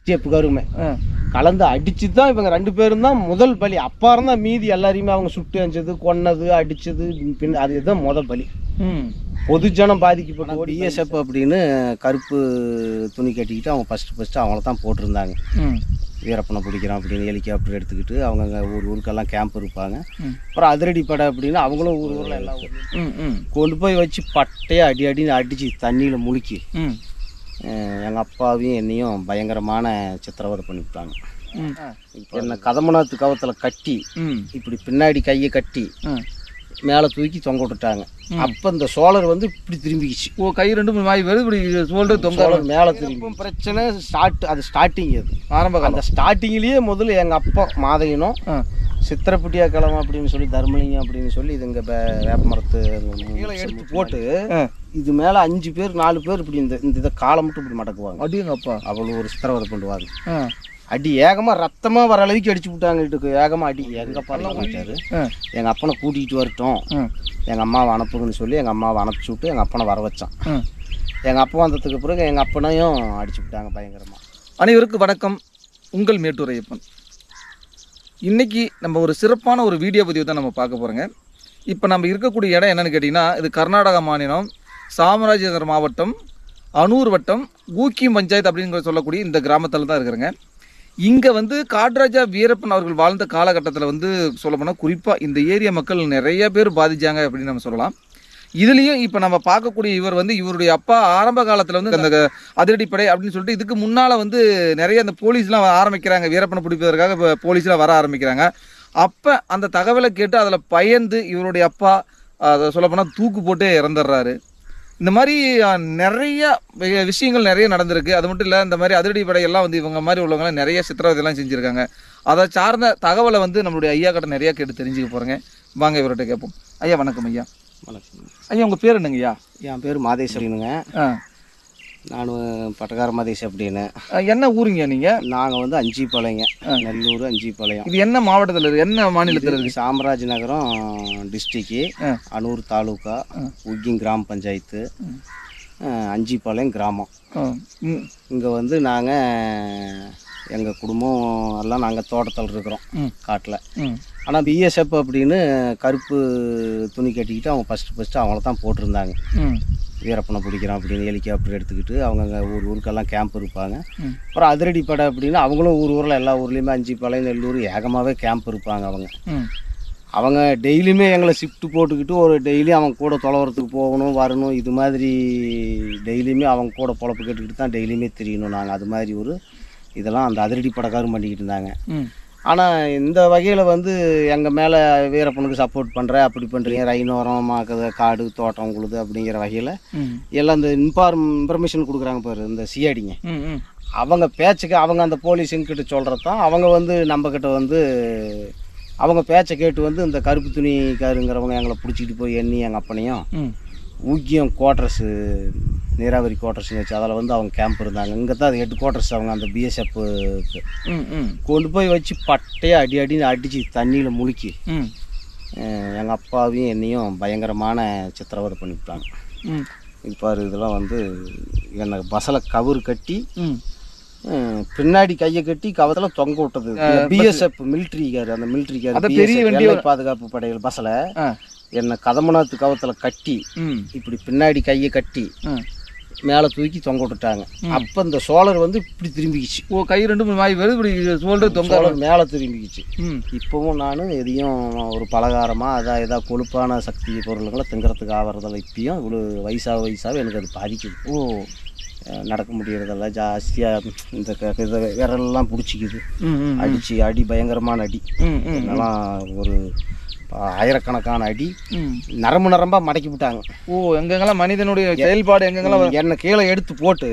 ஸ்டெப்புக்காருமே ஆ. கலந்து அடிச்சு தான் இவங்க ரெண்டு பேரும் தான் முதல் பலி. அப்பா இருந்தா மீதி எல்லாரையுமே அவங்க சுட்டு அஞ்சது கொன்னது அடிச்சது பின் அதுதான் முதல் பலி. பொதுஜனம் பாதிக்கப்பட்ட பிஎஸ்எஃப் அப்படின்னு கருப்பு துணி கட்டிக்கிட்டு அவங்க ஃபஸ்ட்டு ஃபஸ்ட்டு அவங்கள தான் போட்டிருந்தாங்க. வீரப்பனை பிடிக்கிறோம் அப்படின்னு ஹெலிகாப்டர் எடுத்துக்கிட்டு அவங்க ஊர் ஊருக்கெல்லாம் கேம்ப் இருப்பாங்க. அப்புறம் அதிரடி படை அப்படின்னு அவங்களும் ஊர் ஊரில் எல்லா ஊர்லையும் ம் ம். கொண்டு போய் வச்சு பட்டையை அடி அடின்னு அடித்து தண்ணியில் முழுக்கி. எங்கள் அப்பாவையும் என்னையும் பயங்கரமான சித்திரவதை பண்ணிவிட்டாங்க. என்னை கதமனாத்து கவத்தில் கட்டி இப்படி பின்னாடி கையை கட்டி மேலே தூக்கி தொங்க விட்டுட்டாங்க. அப்போ இந்த சோழர் வந்து இப்படி திரும்பிக்கிச்சு. ஓ கை ரெண்டு மூணு வாய் வருது இப்படி சோல்டர் தொங்க சோழர் மேலே திரும்பி. பிரச்சனை ஸ்டார்ட் அது ஸ்டார்டிங் அது. ஆரம்ப அந்த ஸ்டார்டிங்லேயே முதல்ல எங்கள் அப்பா மாதையனும் சித்திரப்பட்டியா கிழமை அப்படின்னு சொல்லி தர்மலிங்கம் அப்படின்னு சொல்லி இது இங்கே வேப்ப மரத்து கீழே எடுத்து போட்டு இது மேலே அஞ்சு பேர் நாலு பேர் இப்படி இந்த இந்த இதை காலை மட்டும் இப்படி மடக்குவாங்க. அடியங்கப்பா அவ்வளோ ஒரு சித்திரவதை பண்ணுவாங்க அடி ஏகமாக ரத்தமாக வர அளவுக்கு அடிச்சு விட்டாங்க இதுக்கு. ஏகமாக அடி. எங்கள் அப்பா எல்லாம் மாட்டாரு. ஆ. எங்கள் அப்பனை கூட்டிகிட்டு வரட்டும். எங்கள் அம்மாவை அனுப்புங்கன்னு சொல்லி எங்கள் அம்மாவை அனுப்பிச்சி விட்டு எங்கள் அப்பனை வர வச்சான். எங்கள் அப்பா வந்ததுக்கு பிறகு எங்கள் அப்பனையும் அடிச்சு விட்டாங்க பயங்கரமாக அனைவருக்கும் வணக்கம். உங்கள் மேட்டூர் ஐயப்பன் இன்னைக்கு நம்ம ஒரு சிறப்பான ஒரு வீடியோ பதிவு தான் நம்ம பார்க்க போகிறோங்க இப்போ நம்ம இருக்கக்கூடிய இடம் என்னன்னு கேட்டிங்கன்னா இது கர்நாடகா மாநிலம் சாமராஜநகர் மாவட்டம் அனூர் வட்டம் ஊக்கியம் பஞ்சாயத்து அப்படிங்கிற சொல்லக்கூடிய இந்த கிராமத்தில் தான் இருக்கிறேங்க. இங்கே வந்து காட்ராஜா வீரப்பன் அவர்கள் வாழ்ந்த காலகட்டத்தில் வந்து சொல்லப்போனால் குறிப்பாக இந்த ஏரியா மக்கள் நிறைய பேர் பாதித்தாங்க அப்படின்னு நம்ம சொல்லலாம். இதுலேயும் இப்போ நம்ம பார்க்கக்கூடிய இவர் வந்து இவருடைய அப்பா ஆரம்ப காலத்தில் வந்து அந்த அதிரடிப்படை அப்படின்னு சொல்லிட்டு இதுக்கு முன்னால் வந்து நிறைய அந்த போலீஸ்லாம் ஆரம்பிக்கிறாங்க. வீரப்பனை பிடிப்பதற்காக இப்போ போலீஸ்லாம் வர ஆரம்பிக்கிறாங்க. அப்போ அந்த தகவலை கேட்டு அதில் பயந்து இவருடைய அப்பா அதை சொல்லப்போனால் தூக்கு போட்டு இறந்துடுறாரு. இந்த மாதிரி நிறைய விஷயங்கள் நிறைய நடந்திருக்கு. அது மட்டும் இல்லை இந்த மாதிரி அதிரடி படையெல்லாம் வந்து இவங்க மாதிரி உள்ளவங்கலாம் நிறைய சித்திரவதைலாம் செஞ்சுருக்காங்க. அதை சார்ந்த தகவலை வந்து நம்மளுடைய ஐயா கிட்ட நிறைய கேட்டு தெரிஞ்சுக்க போகிறேங்க வாங்க இவர்கிட்ட கேட்போம். ஐயா வணக்கம் ஐயா. வணக்கம். ஐயா உங்கள் பேர் என்னங்கய்யா என் பேர் மாதேஸ்வரினுங்க. ஆ. நான் பட்டக்கார மாதேஷ் அப்படின்னு. என்ன ஊருங்க நீங்கள் நாங்கள் வந்து அஞ்சிப்பாளையங்க நெல்லூர் அஞ்சிப்பாளையம் இது என்ன மாவட்டத்தில் இருக்கு? என்ன மாநிலத்தில் இருக்கு? இது சாமராஜ் நகரம் டிஸ்ட்ரிக்கு. அனூர் தாலுக்கா உக்கிங் கிராம பஞ்சாயத்து. அஞ்சிப்பாளையம் கிராமம். இங்கே வந்து நாங்கள் எங்கள் குடும்பம் எல்லாம் நாங்கள் தோட்டத்தில் இருக்கிறோம். காட்டில். ஆனால் பிஎஸ்எஃப் அப்படின்னு கருப்பு துணி கட்டிக்கிட்டு அவங்க ஃபஸ்ட்டு ஃபஸ்ட்டு அவங்கள தான் போட்டிருந்தாங்க. வீரப்பனை பிடிக்கிறோம் அப்படின்னு ஹெலிகாப்டர் எடுத்துக்கிட்டு அவங்க ஊர் ஊருக்கெல்லாம் கேம்ப் இருப்பாங்க. அப்புறம் அதிரடி படை அப்படின்னு அவங்களும் ஊர் ஊரில் எல்லா ஊர்லேயுமே அஞ்சு பாளையம் நெல்லூர் ஏகமாகவே கேம்ப் இருப்பாங்க அவங்க. அவங்க டெய்லியுமே எங்களை ஷிஃப்ட் போட்டுக்கிட்டு ஒரு டெய்லி அவங்க கூட தொலைவரத்துக்கு போகணும் வரணும் இது மாதிரி டெய்லியுமே அவங்க கூட பொழப்பு கேட்டுக்கிட்டு தான் டெய்லியுமே தெரியணும் நாங்கள் அது மாதிரி ஒரு இதெல்லாம் அந்த அதிரடி படக்காரும் பண்ணிக்கிட்டு இருந்தாங்க. ஆனால் இந்த வகையில் வந்து எங்கள் மேலே வீரப்பனுக்கு சப்போர்ட் பண்ணுற அப்படி பண்ணுறீங்க ரைனோரம் மாக்குது காடு தோட்டம் உங்களுது அப்படிங்கிற வகையில் எல்லாம் இந்த இன்ஃபார்ம் இன்ஃபர்மேஷன் கொடுக்குறாங்க பாரு இந்த சிஐடிங்க அவங்க பேச்சுக்கு அவங்க அந்த போலீஸுங்கிட்ட சொல்கிறது தான் அவங்க வந்து நம்மக்கிட்ட வந்து அவங்க பேச்சை கேட்டு வந்து இந்த கருப்பு துணிக்காருங்கிறவங்க எங்களை பிடிச்சிக்கிட்டு போய் எண்ணி எங்கள் அப்பனையும். ஊக்கியம் குவார்ட்டர்ஸு நீராவரி குவார்ட்டர்ஸ்னு வச்சு அதில் வந்து அவங்க கேம்ப் இருந்தாங்க. இங்கே தான் அது ஹெட் குவார்ட்டர்ஸ் அவங்க அந்த பிஎஸ்எஃப் கொண்டு போய் வச்சு பட்டையை அடி அடின்னு அடித்து தண்ணியில் முழுக்கி எங்கள் அப்பாவையும் என்னையும் பயங்கரமான சித்திரவதை பண்ணிவிட்டாங்க. இப்போ இதெல்லாம் வந்து என்னை பஸ்ஸில் கவுரு கட்டி பின்னாடி கையை கட்டி கவத்தில் தொங்க விட்டது. பிஎஸ்எஃப் மிலிட்ரிக்கார் அந்த மிலிட்ரிக்கார் பெரிய பாதுகாப்பு படைகள் பஸ்ஸில் என்னை கதமனாத்து கவத்தில் கட்டி இப்படி பின்னாடி கையை கட்டி. மேலே தூக்கி தொங்க விட்டுட்டாங்க. அப்போ இந்த சோழர் வந்து இப்படி திரும்பிக்கிச்சு. ஓ கை ரெண்டு மூணு வாய் வருது இப்படி சோல்டர் தொங்க சோழர் மேலே திரும்பிக்கிச்சு. இப்போவும் நான் எதையும் ஒரு பலகாரமாக அதான் ஏதாவது கொழுப்பான சக்தி பொருளுங்களை திங்கிறதுக்கு ஆகிறதில்ல இப்பயும் இவ்வளோ வயசாக வயசாக எனக்கு அது பாதிக்குது. ஓ. நடக்க முடியறதில்ல ஜாஸ்தியாக இந்த இதை விரலெல்லாம் பிடிச்சிக்குது. அடிச்சு அடி பயங்கரமான அடி. என்னெல்லாம் ஒரு ஆயிரக்கணக்கான அடி. நரம்பு நரம்பாக மடக்கி விட்டாங்க. ஓ எங்கெங்கெல்லாம் மனிதனுடைய செயல்பாடு எங்கெங்கெல்லாம் என்னை கீழே எடுத்து போட்டு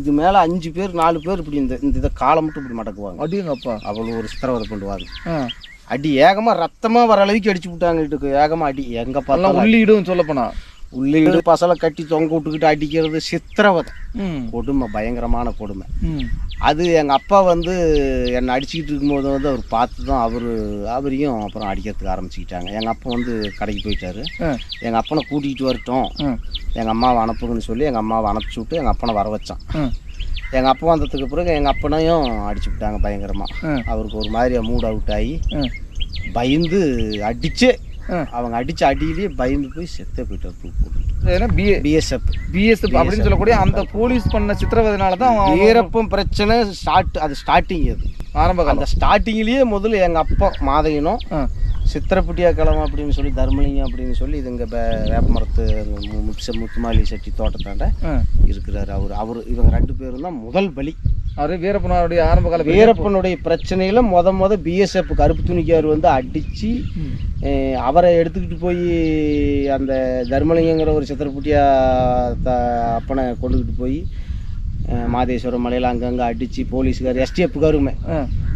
இது மேலே அஞ்சு பேர் நாலு பேர் இப்படி இந்த இந்த இதை காலை மட்டும் இப்படி மடக்குவாங்க. அடியங்கப்பா. அவ்வளோ ஒரு சித்திரவதை பண்ணுவாங்க அடி ஏகமாக ரத்தமாக வர அளவுக்கு அடிச்சு விட்டாங்க ஏகமாக அடி. எங்கே பார்த்தாலும் உள்ளீடும் சொல்ல போனா. உள்ளீடு பசலை கட்டி தொங்க விட்டுக்கிட்டு அடிக்கிறது சித்திரவதை. கொடுமை பயங்கரமான கொடுமை. அது எங்கள் அப்பா வந்து என்னை அடிச்சுக்கிட்டு இருக்கும்போது வந்து அவர் பார்த்து தான் அவர் அவரையும் அப்புறம் அடிக்கிறதுக்கு ஆரம்பிச்சுக்கிட்டாங்க. எங்கள் அப்பா வந்து கடைக்கு போயிட்டாரு. எங்கள் அப்பனை கூட்டிகிட்டு வரட்டும். எங்கள் அம்மாவை அனுப்புங்கன்னு சொல்லி எங்கள் அம்மாவை அனுப்பிச்சி விட்டு எங்கள் அப்பனை வர வச்சான். எங்கள் அப்பா வந்ததுக்கு பிறகு எங்கள் அப்பனையும் அடிச்சு விட்டாங்க பயங்கரமாக. அவருக்கு ஒரு மாதிரியா மூட் அவுட் ஆகி. பயந்து ஆ. அவங்க அடிச்ச அடியிலேயே பயந்து போய் செத்தே பிஏ பிஎஸ்எஃப் பிஎஸ்எஃப் அப்படின்னு சொல்லக்கூடிய அந்த போலீஸ் பண்ண சித்திரவதைனால தான் வீரப்பம் பிரச்சனை ஸ்டார்ட் அது ஸ்டார்டிங் அது. ஆரம்ப அந்த ஸ்டார்டிங்லேயே முதல்ல எங்கள் அப்பா மாதையனும். சித்திரப்பட்டியா கிழமை அப்படின்னு சொல்லி தர்மலிங்கம் அப்படின்னு சொல்லி இது இங்கே வேப்பமரத்து முத்து முத்துமாலி செட்டி தோட்டத்தாண்ட. இருக்கிறாரு அவர். அவர் இவங்க ரெண்டு பேரும் தான் முதல் பலி. அவரு வீரப்பனாருடைய ஆரம்ப கால வீரப்பனுடைய பிரச்சனையில முத முத பிஎஸ்எஃப் கருப்பு துணிக்கார் வந்து. அஹ், அவரை எடுத்துக்கிட்டு போய் அந்த தர்மலிங்கங்கிற ஒரு சித்திரப்புட்டியா த அப்பனை கொண்டுக்கிட்டு போய் மாதேஸ்வரம் மலையில் அங்கங்கே அடித்து போலீஸுக்கார் எஸ்டிஎஃப்காருமே.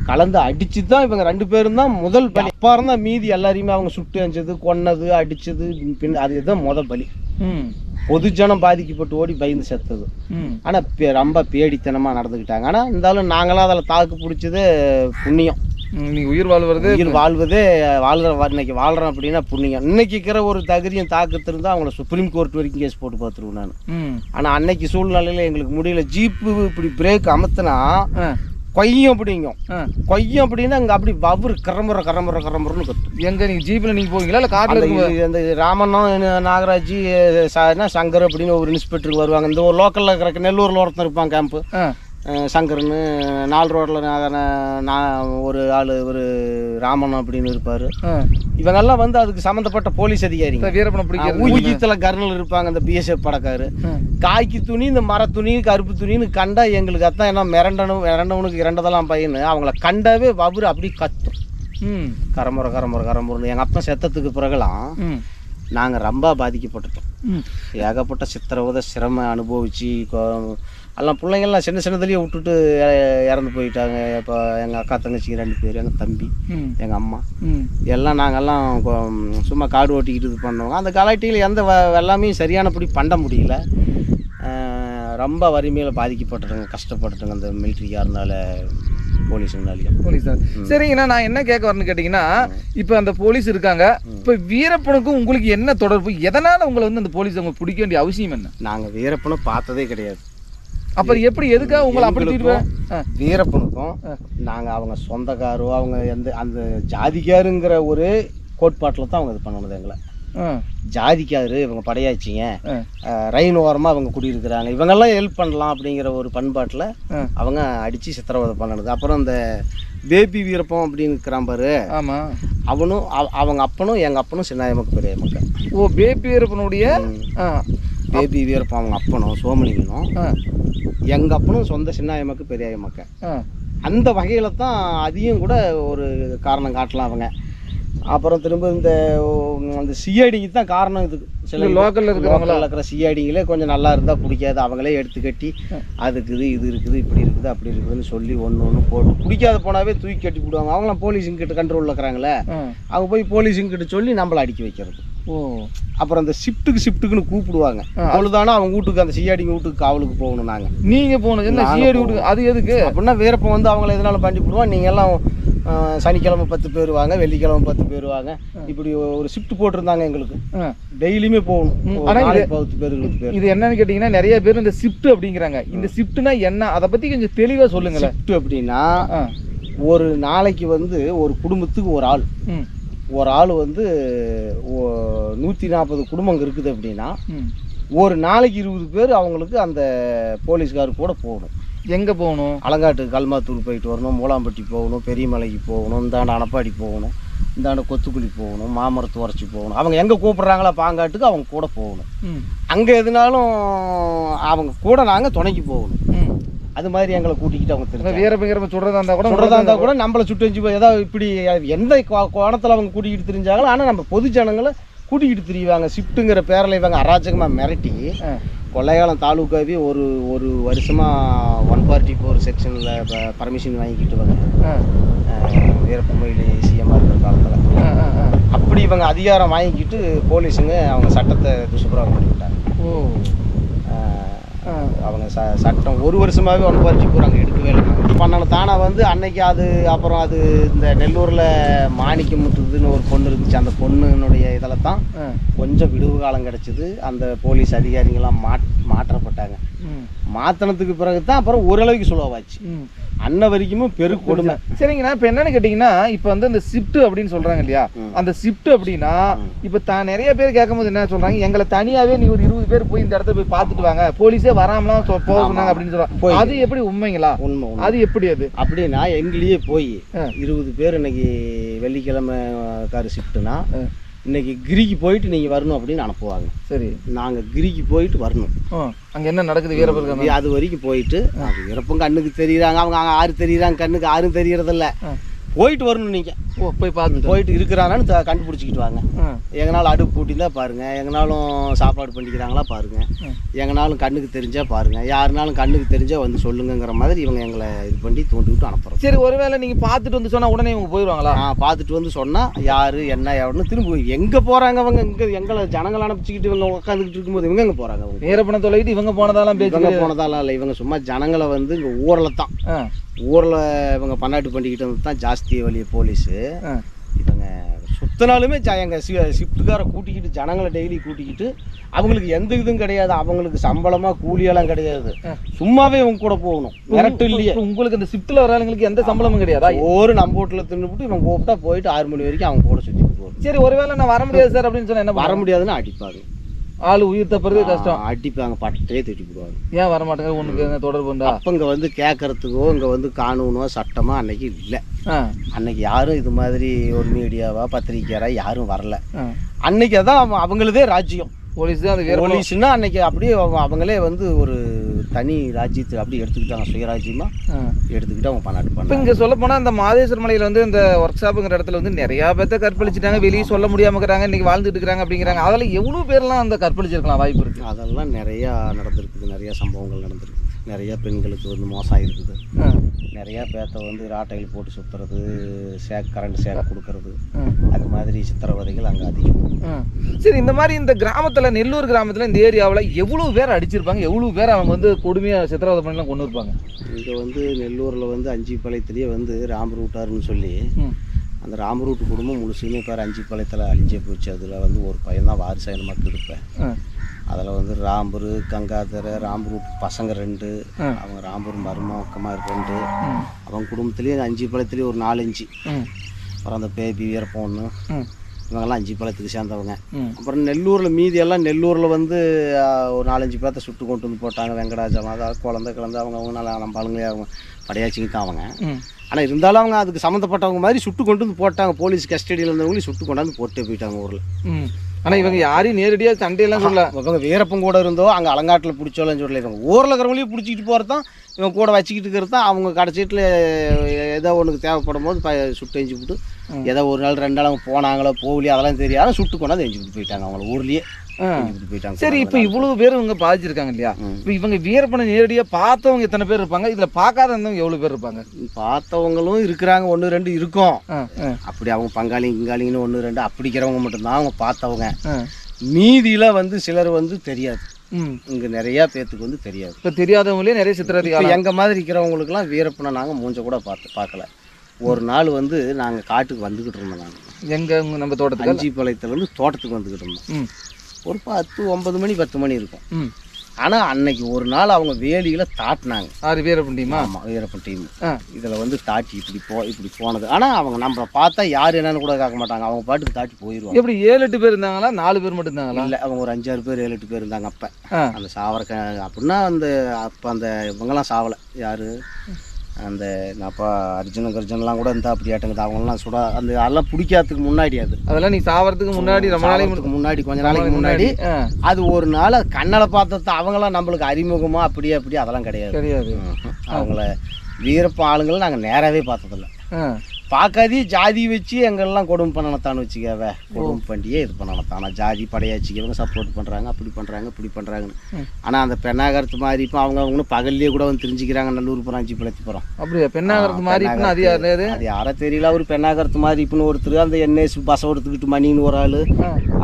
கலந்து அடிச்சு தான் இவங்க ரெண்டு பேரும் தான் முதல் பலி அப்பாரம் தான் மீதி எல்லாரையுமே அவங்க சுட்டு அஞ்சது கொன்னது அடிச்சது பின் அதுதான் முதல் பலி. பொதுஜனம் பாதிக்கப்பட்டு ஓடி பயந்து செத்தது. ஆனால் ரொம்ப பேடித்தனமாக நடந்துக்கிட்டாங்க ஆனால் இருந்தாலும் நாங்களாம் அதில் தாக்கு பிடிச்சது புண்ணியம் உயிர் வாழ்வது உயிர் வாழ்வதே வாழ்கிற இன்னைக்கு வாழ்கிறோம் அப்படின்னா புண்ணியம் இன்னைக்கு இருக்கிற ஒரு தகுதியும் தாக்கத்து இருந்தால் அவங்கள சுப்ரீம் கோர்ட் வரைக்கும் கேஸ் போட்டு பார்த்துருவேன் நான். ஆனால் அன்னைக்கு சூழ்நிலையில் எங்களுக்கு முடியல ஜீப்பு இப்படி பிரேக் அமுத்துனா ஆ. கொய்யும் அப்படிங்கும். ஆ. கொய்யும் அப்படின்னா அங்கே அப்படி வவுறு கரமுறை கரமுறை கரமுறைன்னு கத்தும். எங்க நீங்க ஜீப்ல நீங்க போவீங்களா? இல்ல இது- அந்த நாமனும் நாகராஜ் சங்கர் அப்படின்னு ஒரு இன்ஸ்பெக்டர் வருவாங்க. இந்த ஒரு லோக்கலில் இருக்கிற நெல்லூரில் ஒருத்தன் இருப்பான் கேம்ப்பு சங்கர்னு நாலு ரோட்டில் நான் ஒரு ஆள் ஒரு ராமன் அப்படின்னு இருப்பார். இவங்கெல்லாம் வந்து அதுக்கு சம்மந்தப்பட்ட போலீஸ் அதிகாரிங்க வீரப்பனை பிடிக்கிறது ஊகியத்தில் கர்னல் இருப்பாங்க இந்த பிஎஸ்எஃப் படக்காரு. காய்க்கு துணி இந்த மரத்துணி கருப்பு துணின்னு கண்டா எங்களுக்கு அதான் என்ன மிரண்டணும் மிரண்டவனுக்கு இரண்டதெல்லாம் பையனு அவங்கள கண்டாவே வவுறு அப்படி கத்தும். கரமுறை கரமுறை கரமுறைன்னு எங்கள் அப்பா செத்தத்துக்கு பிறகுலாம். நாங்கள் ரொம்ப பாதிக்கப்பட்டுட்டோம். ஏகப்பட்ட சித்திரவதை சிரமம் அனுபவிச்சு கொ- எல்லாம் பிள்ளைங்கள்லாம் சின்ன சின்னதுலேயே விட்டுட்டு இறந்து போயிட்டாங்க. இப்போ எங்கள் அக்கா தங்கச்சிங்க ரெண்டு பேர் எங்கள் தம்பி. எங்கள் அம்மா. எல்லாம் நாங்கெல்லாம் கொ- சும்மா காடு ஓட்டிக்கிட்டு இது பண்ணோம். அந்த காலட்டியில் எந்த எல்லாமே சரியானபடி பண்ண முடியல. ரொம்ப வறுமையில் பாதிக்கப்பட்டுட்டோங்க கஷ்டப்பட்டுட்டோங்க அந்த மிலிட்ரிக்காரனால போலீஸ் தான். சரிங்கண்ணா நான் என்ன கேட்க வரேன்னு கேட்டிங்கன்னா இப்போ அந்த போலீஸ் இருக்காங்க. இப்போ வீரப்பனுக்கும் உங்களுக்கு என்ன தொடர்பு? எதனால உங்களை வந்து அந்த போலீஸ் உங்களுக்கு பிடிக்க வேண்டிய அவசியம் என்ன? நாங்கள் வீரப்பனை பார்த்ததே கிடையாது. அப்புறம் எப்படி எதுக்காக உங்களை அப்படி. வீரப்பனுக்கும். நாங்கள் அவங்க சொந்தக்காரோ அவங்க எந்த அந்த ஜாதிக்காருங்கிற ஒரு கோட்பாட்டில் தான் அவங்க இது பண்ணணுது எங்களை. ஜாதிக்காரு இவங்க படையாச்சிங்க. ரயின் ஓரமாக அவங்க குடியிருக்கிறாங்க. இவங்கெல்லாம் ஹெல்ப் பண்ணலாம் அப்படிங்கிற ஒரு பண்பாட்டில். அவங்க அடித்து சித்திரவதை பண்ணணுது அப்புறம் இந்த பேபி வீரப்பம் அப்படின்னு இருக்கிறான் பாரு. ஆமா. அவனும் அவ- அவங்க அப்பனும் எங்கள் அப்பனும் சின்னாயமக்கு பெரிய மக்கள். ஓ பேபி வீரப்பனுடைய. பேபி வீரப்பம் அவங்க அப்பனும் சோமலிங்கனும். எங்கள் அப்பனும் சொந்த சின்னாயமக்கு பெரிய மக்கள் ஆ. அந்த வகையில் தான் அதையும் கூட ஒரு காரணம் காட்டலாம் அவங்க. அப்புறம் திரும்ப இந்த அந்த சிஐடிக்கு தான் காரணம் இதுக்கு இந்த லோக்கல்ல இருக்கிறவங்களா? இருக்கிற சிஐடிங்களே கொஞ்சம் நல்லா இருந்தால் பிடிக்காது அவங்களே எடுத்து கட்டி அதுக்கு இது இருக்குது இப்படி இருக்குது அப்படி இருக்குதுன்னு சொல்லி ஒன்று ஒன்று போட்டு பிடிக்காத போனாவே தூக்கி கட்டி போடுவாங்க. அவங்களாம் போலீஸுங்க கிட்ட கண்ட்ரோலில் இருக்கிறாங்களே. அவங்க போய் போலீஸுங்க கிட்ட சொல்லி நம்மளை அடிக்க வைக்கிறது. அப்புறம் அந்த ஷிஃப்ட்டுக்கு ஷிஃப்ட்டுக்குன்னு கூப்பிடுவாங்க. பொழுதானா அவங்க வீட்டுக்கு அந்த சிஐடிங்க வீட்டுக்கு காவலுக்கு போகணும். நாங்கள் நீங்க போனது என்ன சிஐடி விட்டு அது எதுக்கு? அப்படின்னா வீரப்பன் வந்து அவங்கள எதனால பண்ணி விடுவான் நீங்கள் எல்லாம் சனிக்கிழமை பத்து பேர் வாங்க வெள்ளிக்கிழமை பத்து பேர் வாங்க. இப்படி ஒரு ஷிஃப்ட் போட்டிருந்தாங்க எங்களுக்கு. டெய்லியுமே போகணும். ம், ஒரு ஆனா இது- நாளைக்கு பத்து பேர். இது என்னன்னு கேட்டீங்கன்னா நிறைய பேர் இந்த ஷிஃப்ட் அப்படிங்கிறாங்க. இந்த ஷிஃப்ட்னா என்ன? அதை பத்தி கொஞ்சம் தெளிவா சொல்லுங்களேன். ஷிஃப்ட் அப்படின்னா. ஒரு நாளைக்கு வந்து ஒரு குடும்பத்துக்கு ஒரு ஆள். ஒரு ஆள் வந்து நூற்றி நாற்பது குடும்பம் இருக்குது அப்படின்னா. ஒரு நாளைக்கு இருபது பேர் அவங்களுக்கு அந்த போலீஸ்கார் கூட போகணும் எங்க போகணும் அலங்காட்டு கல்மாத்தூர் போயிட்டு வரணும் மூலாம்பட்டி போகணும் பெரியமலைக்கு போகணும் இந்தாண்ட அணப்பாடி போகணும் இந்தாண்ட கொத்துக்குழி போகணும் மாமரத்து உரைச்சி போகணும் அவங்க எங்கே கூப்பிட்றாங்களா பாங்காட்டுக்கு அவங்க கூட போகணும். அங்கே எதுனாலும் அவங்க கூட நாங்கள் துணைக்கு போகணும். அது மாதிரி எங்களை கூட்டிக்கிட்டு அவங்க இப்ப திரும்ப வீரப்ப வீரப்ப சொல்றதா இருந்தா கூட சொல்கிறதா இருந்தால் கூட நம்மளை சுட்டு வச்சு ஏதாவது இப்படி எந்த கோணத்தில் அவங்க கூட்டிக்கிட்டு திரிஞ்சாங்களோ ஆனால் நம்ம பொது ஜனங்களை கூட்டிக்கிட்டு திரிவாங்க ஷிஃப்ட்டுங்கிற பேரில் இவங்க அராஜகமாக மிரட்டி. கொள்ளையாளம் தாலுக்காவே ஒரு ஒரு வருஷமாக ஒன் பார்ட்டி ஃபோர் செக்ஷனில் பர்மிஷன் வாங்கிக்கிட்டு வாங்க. வீரப்பமொழி சிஎம்மாக இருக்கிற காலத்தில். அப்படி இவங்க அதிகாரம் வாங்கிக்கிட்டு போலீஸுங்க அவங்க சட்டத்தை துஷ்பிரயோகம் பண்ணிவிட்டாங்க ஓ. அவங்க ச சட்டம் ஒரு வருஷமாகவே ஒன் பார்ட்டி ஃபோர் அங்கே எடுக்கவே இல்லை வந்து அன்னைக்கு அது அப்புறம் அது இந்த நெல்லூரில் மாணிக்கம் முத்துதுன்னு ஒரு பொண்ணு இருந்துச்சு. அந்த பொண்ணுனுடைய இதில் தான். கொஞ்சம் விடுவு காலம் கிடச்சிது. அந்த போலீஸ் அதிகாரிங்கெல்லாம் மாட் மாற்றப்பட்டாங்க. ம். மாத்தினத்துக்கு பிறகு தான் அப்புறம் ஓரளவுக்கு சுலவாச்சு அன்ன வரைக்குமே பெரு கொடுமை. சரிங்கண்ணா இப்போ என்னன்னு கேட்டிங்கன்னா இப்போ வந்து இந்த ஷிஃப்ட் அப்படின்னு சொல்றாங்க இல்லையா. அந்த ஷிஃப்ட் அப்படின்னா இப்போ தான் நிறைய பேர் கேட்கும்போது என்ன சொல்றாங்க எங்களை தனியாவே நீ ஒரு இருபது பேர் போய் இந்த இடத்த போய் பார்த்துட்டு வாங்க போலீஸே வராமலாம் போக சொன்னாங்க அப்படின்னு சொல்றாங்க. போய். அது எப்படி உண்மைங்களா? உண்மை அது எப்படி அது? அப்படின்னா எங்களையே போய். இருபது பேர் இன்னைக்கு வெள்ளிக்கிழமை காரு ஷிஃப்ட்டுனா ஆ. இன்னைக்கு கிரிக்கு போயிட்டு நீங்கள் வரணும் அப்படின்னு அனுப்புவாங்க. சரி. நாங்கள் கிரிக்கு போயிட்டு வரணும். அங்க என்ன நடக்குது வீரபுரம் அது வரைக்கும் போயிட்டு இறப்பும் கண்ணுக்கு தெரியுறாங்க அவங்க ஆறு தெரியுறாங்க கண்ணுக்கு ஆறும் தெரியறதில்ல. போயிட்டு வரணும் நீங்கள் ஓ போய் பார்த்துட்டு போயிட்டு இருக்கிறாங்கன்னு கண்டுபிடிச்சிக்கிட்டு வாங்க. ஆ, எங்கனாலும் அடுப்பு பூட்டியிருந்தா பாருங்க. எங்கனாலும் சாப்பாடு பண்ணிக்கிறாங்களா பாருங்க. ம். எங்கனாலும் கண்ணுக்கு தெரிஞ்சா பாருங்க. யாருனாலும் கண்ணுக்கு தெரிஞ்சா வந்து சொல்லுங்கங்கிற மாதிரி இவங்க எங்களை இது பண்ணி தூண்டி விட்டு அனுப்புறோம். சரி ஒருவேளை நீங்க பார்த்துட்டு வந்து சொன்னா உடனே இவங்க போயிடுவாங்களா நான் பார்த்துட்டு வந்து சொன்னா யாரு என்ன எவன்னு திரும்ப எங்க போறாங்க அவங்க இங்க எங்களை ஜனங்களை அனுப்பிச்சிக்கிட்டு இவங்க உட்காந்துக்கிட்டு இருக்கும்போது இவங்க எங்க போறாங்க அவங்க வீரப்பணம் தொலைவிட்டு இவங்க போனதாலாம் இவங்க போனதாலாம் இல்லை. இவங்க சும்மா ஜனங்களை வந்து இங்க ஊரில் தான் ஆ, ஊரில் இவங்க பன்னாட்டு பண்ணிக்கிட்டு வந்து தான் ஜாஸ்தி வழிய போலீஸு. இவங்க சுத்தினாலுமே ஜ எங்கள் சி ஷிஃப்ட்டுக்காரை கூட்டிக்கிட்டு ஜனங்களை டெய்லி கூட்டிக்கிட்டு அவங்களுக்கு எந்த இதுவும் கிடையாது. அவங்களுக்கு சம்பளமாக கூலியெல்லாம் கிடையாது. சும்மாவே இவங்க கூட போகணும். மிரட்டு இல்லையே. உங்களுக்கு இந்த ஷிஃப்ட்ல வர ஆளுங்களுக்கு எந்த சம்பளமும் கிடையாதா? ஒரு நம்ம வீட்டில் தின்னுபிட்டு இவன் கூப்பிட்டா போயிட்டு ஆறு மணி வரைக்கும் அவங்க கூட சுற்றி போகணும். சரி ஒருவேளை நான் வர முடியாது சார் அப்படின்னு சொன்னா என்ன வர முடியாதுன்னு அடிப்பாங்க ஆள் உயிர் தப்புறது கஷ்டம். அடிப்பாங்க பட்டே திட்டி போடுவாங்க. ஏன் வர மாட்டேங்க உனக்கு தொடர்பு உண்டா? அப்போ இங்கே வந்து கேட்கறதுக்கோ இங்கே வந்து காணூனோ சட்டமோ அன்னைக்கு இல்லை. அன்னைக்கு யாரும் இது மாதிரி ஒரு மீடியாவா பத்திரிக்கையாரா யாரும் வரல. அன்னைக்கு அதான் அவ- அவங்களுதே ராஜ்யம். போலீஸ் தான் போலீஸ்னா அன்னைக்கு அப்படியே அவங்க- அவங்களே வந்து ஒரு தனி ராஜ்யத்தை அப்படியே எடுத்துக்கிட்டாங்க சுயராஜ்யமா ஆ. எடுத்துக்கிட்டு அவங்க பன்னாட்டு இப்போ இங்கே சொல்ல போனால் இந்த மாதேஸ்வர மலையில் வந்து இந்த ஒர்க் ஷாப்புங்கிற இடத்துல வந்து நிறையா பேர்த்த கற்பழிச்சிட்டாங்க. வெளியே சொல்ல முடியாம இருக்கிறாங்க. இன்னைக்கு வாழ்ந்துட்டு இருக்கிறாங்க அப்படிங்கிறாங்க. அதில் எவ்வளோ பேர்லாம் அந்த கற்பழிச்சிருக்கலாம் வாய்ப்பு இருக்கு? அதெல்லாம் நிறையா நடந்திருக்குது. நிறைய சம்பவங்கள் நடந்திருக்கு. நிறைய பெண்களுக்கு வந்து மோசம் ஆயிருக்குது ஆ, நிறைய பேத்த வந்து ராட்டையில் போட்டு சுற்றுறது சேக் கரண்ட் சேக் கொடுக்கறது அது மாதிரி சித்திரவதைகள் அங்கே அதிகம். சரி இந்த மாதிரி இந்த கிராமத்தில் நெல்லூர் கிராமத்தில் இந்த ஏரியாவில் எவ்வளோ பேர் அடிச்சிருப்பாங்க? எவ்வளோ பேர் அவங்க வந்து கொடுமையாக சித்திரவதை பண்ணலாம் கொண்டு இருப்பாங்க இங்கே வந்து நெல்லூரில் வந்து அஞ்சிப்பாளையத்துலேயே வந்து ராம்பரூட்டாருன்னு சொல்லி ம். அந்த ராமரூட்டு குடும்பம் முழுசுமே பேர் அஞ்சிப்பாளையத்தில் அழிஞ்சே போச்சு. அதில் வந்து ஒரு பையன் தான் வாரிசாயன மட்டும் இருப்பேன். அதில் வந்து ராம்பரு கங்காதர ராம்பரூட் பசங்க ரெண்டு. அவங்க ராம்பூர் மருமக்கமாக ரெண்டு. அவங்க குடும்பத்துலேயே அஞ்சிப்பாளையத்துலேயே ஒரு நாலஞ்சு அப்புறம் அந்த பேபி வீரப்பொண்ணு ம். இவங்கெல்லாம் அஞ்சிப்பாளையத்துக்கு சேர்ந்தவங்க. ம். அப்புறம் நெல்லூரில் மீதி எல்லாம் நெல்லூரில் வந்து ஒரு நாலஞ்சு பேர்த்த சுட்டு கொண்டு வந்து போட்டாங்க. வெங்கடாஜலம் அதாவது குழந்தை கிழந்து அவங்க அவங்க நல்லா நம்ம ஆளுங்களே அவங்க படையாச்சிங்க தான் அவங்க ஆனால் இருந்தாலும் அவங்க அதுக்கு சம்மந்தப்பட்டவங்க மாதிரி சுட்டு கொண்டு வந்து போட்டாங்க. போலீஸ் கஸ்டடியில் இருந்தவங்களையும் சுட்டு கொண்டாந்து போட்டே போயிட்டாங்க ஊரில். ஆனால் இவங்க யாரையும் நேரடியாக சண்டையெல்லாம் சொல்லல. இவங்க வீரப்பன் கூட இருந்தோ அங்கே அலங்காட்டில் பிடிச்சோலன்னு சொல்லல இவங்க ஊரில் இருக்கிறவங்களையும் பிடிச்சிக்கிட்டு போகிறது தான் இவங்க கூட வச்சுக்கிட்டு இருக்கிறது தான் அவங்க கடைசீட்டில் ஏதோ ஒன்றுக்கு தேவைப்படும் போது ப சுட்டு எஞ்சி விட்டு ஏதோ ஒரு நாள் ரெண்டு நாள் அவங்க போனாங்களோ போகலையோ அதெல்லாம் தெரியாது. சுட்டு கொண்டாந்து எஞ்சி விட்டு போயிட்டாங்க அவங்கள ஊர்லேயே. போயிட்டாங்க சரி இப்போ இவ்வளோ பேர் இவங்க பாதிச்சிருக்காங்க இல்லையா. இப்போ இவங்க வீரப்பனை நேரடியாக பார்த்தவங்க எத்தனை பேர் இருப்பாங்க? இதில் பார்க்காதவங்க எவ்வளோ பேர் இருப்பாங்க? பார்த்தவங்களும் இருக்கிறாங்க ஒன்று ரெண்டு இருக்கும். அப்படி அவங்க பங்காளி கிங்காளிங்கன்னு ஒன்று ரெண்டு அப்படிக்கிறவங்க மட்டும்தான் அவங்க பார்த்தவங்க. மீதியில் வந்து சிலர் வந்து தெரியாது. இங்கே நிறையா பேர்த்துக்கு வந்து தெரியாது. இப்போ தெரியாதவங்களே நிறைய சித்திரவதை இப்போ எங்கள் மாதிரி இருக்கிறவங்களுக்குலாம் வீரப்பனை நாங்கள் மூஞ்ச கூட பார்த்து பார்க்கல. ஒரு நாள் வந்து நாங்கள் காட்டுக்கு வந்துக்கிட்டு இருந்தோம் நாங்கள் எங்க நம்ம தோட்டத்துக்கு? அஞ்சிப்பாளையத்துலேருந்து தோட்டத்துக்கு வந்துக்கிட்டு இருந்தோம். ஒரு பத்து ஒன்பது மணி பத்து மணி இருக்கும். ஆனால் அன்னைக்கு ஒரு நாள் அவங்க வேலியில் தாட்டினாங்க. ஆறு பேர் அப்படிமா ஆமாம் வீரப்பன் டீம். இதில் வந்து தாட்டி இப்படி போ இப்படி போனது. ஆனால் அவங்க நம்மளை பார்த்தா யார் என்னன்னு கூட கேட்க மாட்டாங்க. அவங்க பாட்டுக்கு தாட்டி போயிடுவாங்க எப்படி ஏழு எட்டு பேர் இருந்தாங்களா? நாலு பேர் மட்டும் இருந்தாங்களா? இல்லை அவங்க ஒரு அஞ்சாறு பேர் ஏழு எட்டு பேர் இருந்தாங்க அப்போ. அந்த சாவரக்க அப்படின்னா அந்த அப்போ அந்த இவங்கெல்லாம் சாவலை. யார்? அந்த அப்பா அர்ஜுன கர்ஜுனெலாம் கூட இருந்தா அப்படி ஆட்டங்குது அவங்கெல்லாம் சுடா அந்த அதெல்லாம் பிடிக்காததுக்கு முன்னாடி அது. அதெல்லாம் நீ சாவறதுக்கு முன்னாடி ரொம்ப நாளைக்கு முன்னாடி கொஞ்ச நாளைக்கு முன்னாடி அது ஒரு நாள் கண்ணலை பார்த்தது அவங்களாம் நம்மளுக்கு அறிமுகமா அப்படியே அப்படி அதெல்லாம் கிடையாது. கிடையாது. அவங்கள வீரப்ப ஆளுங்களை நாங்கள் நேராகவே பார்த்ததில்ல. பார்க்காதே ஜாதி வச்சு எங்கெல்லாம் கொடுமை பண்ணத்தான்னு வச்சுக்கவே. கொடுமை பண்ணியே இது பண்ணத்தானா ஜாதி படையாச்சிக்கவங்க சப்போர்ட் பண்ணுறாங்க அப்படி பண்ணுறாங்க இப்படி பண்ணுறாங்கன்னு. ஆனால் அந்த பெண்ணாகரத்து மாதிரி இப்போ அவங்க அவங்களும் பகல்லையே கூட வந்து தெரிஞ்சுக்கிறாங்க நல்லூர் புறம் அஞ்சு பிழைச்சி போகிறோம் அப்படியா பெண்ணாகிறது மாதிரி அது யாரு? அது யாரோ தெரியல. அவர் பெண்ணாகரத்து மாதிரி இப்போன்னு ஒருத்தர் அந்த என்எஸ் பஸ் எடுத்துக்கிட்டு மணின்னு ஒரு ஆள்.